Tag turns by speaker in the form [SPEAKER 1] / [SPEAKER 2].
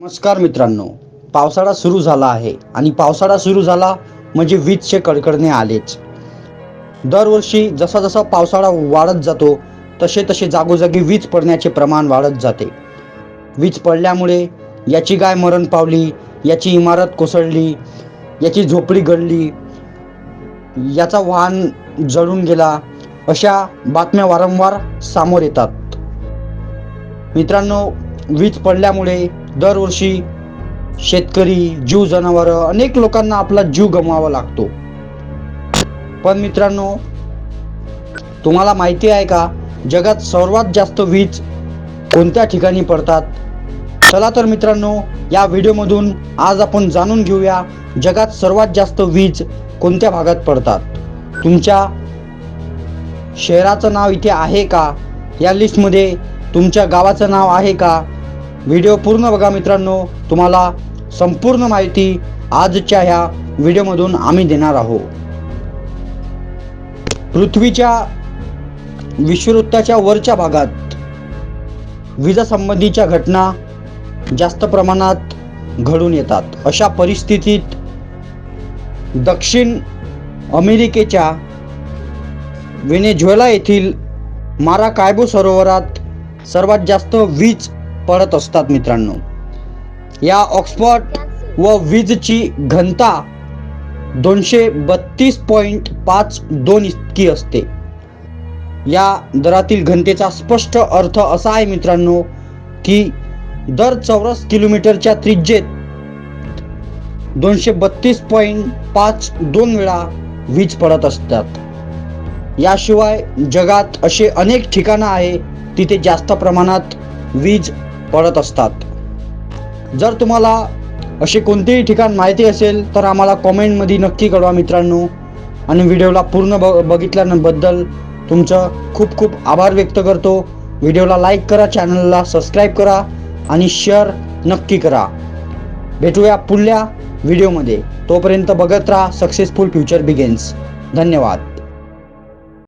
[SPEAKER 1] नमस्कार मित्रांनो पावसाळा सुरू झाला आहे आणि पावसाळा सुरू झाला म्हणजे वीजचे कडकडणे आलेच. दरवर्षी जसा जसा पावसाळा वाढत जातो तसे तसे जागोजागी वीज पडण्याचे प्रमाण वाढत जाते. वीज पडल्यामुळे याची गाय मरण पावली याची इमारत कोसळली याची झोपडी गळली याचा वाहन जळून गेला अशा बातम्या वारंवार सामोर येतात. मित्रांनो वीज पडल्यामुळे दरवर्षी शेतकरी जीव जनावरं अनेक लोकांना आपला जीव गमवावा लागतो. पण मित्रांनो तुम्हाला माहिती आहे का जगात सर्वात जास्त वीज कोणत्या ठिकाणी पडतात? चला तर मित्रांनो या व्हिडिओमधून आज आपण जाणून घेऊया जगात सर्वात जास्त वीज कोणत्या भागात पडतात? तुमच्या शहराचं नाव इथे आहे का? या लिस्टमध्ये तुमच्या गावाचं नाव आहे का? व्हिडिओ पूर्ण बघा मित्रांनो. तुम्हाला संपूर्ण माहिती आजच्या ह्या व्हिडिओमधून आम्ही देणार आहोत. पृथ्वीच्या विषुववृत्ताच्या वरच्या भागात विजासंबंधीच्या घटना जास्त प्रमाणात घडून येतात. अशा परिस्थितीत दक्षिण अमेरिकेच्या व्हेनेझुएला येथील माराकायबो सरोवरात सर्वात जास्त वीज पडत असतात मित्रांनो. या ऑक्सफर्ड व वीजची घनता दोनशे बत्तीस पॉईंट पाच दोन इतकी असते. या दरातील घनतेचा स्पष्ट अर्थ असा आहे मित्रांनो की दर चौरस किलोमीटरच्या त्रिज्येत दोनशे बत्तीस पॉईंट पाच दोन वेळा वीज पडत असतात. याशिवाय जगात असे अनेक ठिकाणं आहे तिथे जास्त प्रमाणात वीज पडत असतात. जर तुम्हाला असे कोणतेही ठिकाण माहिती असेल तर आम्हाला कॉमेंटमध्ये नक्की कळवा मित्रांनो. आणि व्हिडिओला पूर्ण ब बघितल्याबद्दल तुमचं खूप खूप आभार व्यक्त करतो. व्हिडिओला लाईक करा चॅनलला सबस्क्राईब करा आणि शेअर नक्की करा. भेटूया पुढल्या व्हिडिओमध्ये. तोपर्यंत बघत राहा सक्सेसफुल फ्युचर बिगेन्स. धन्यवाद.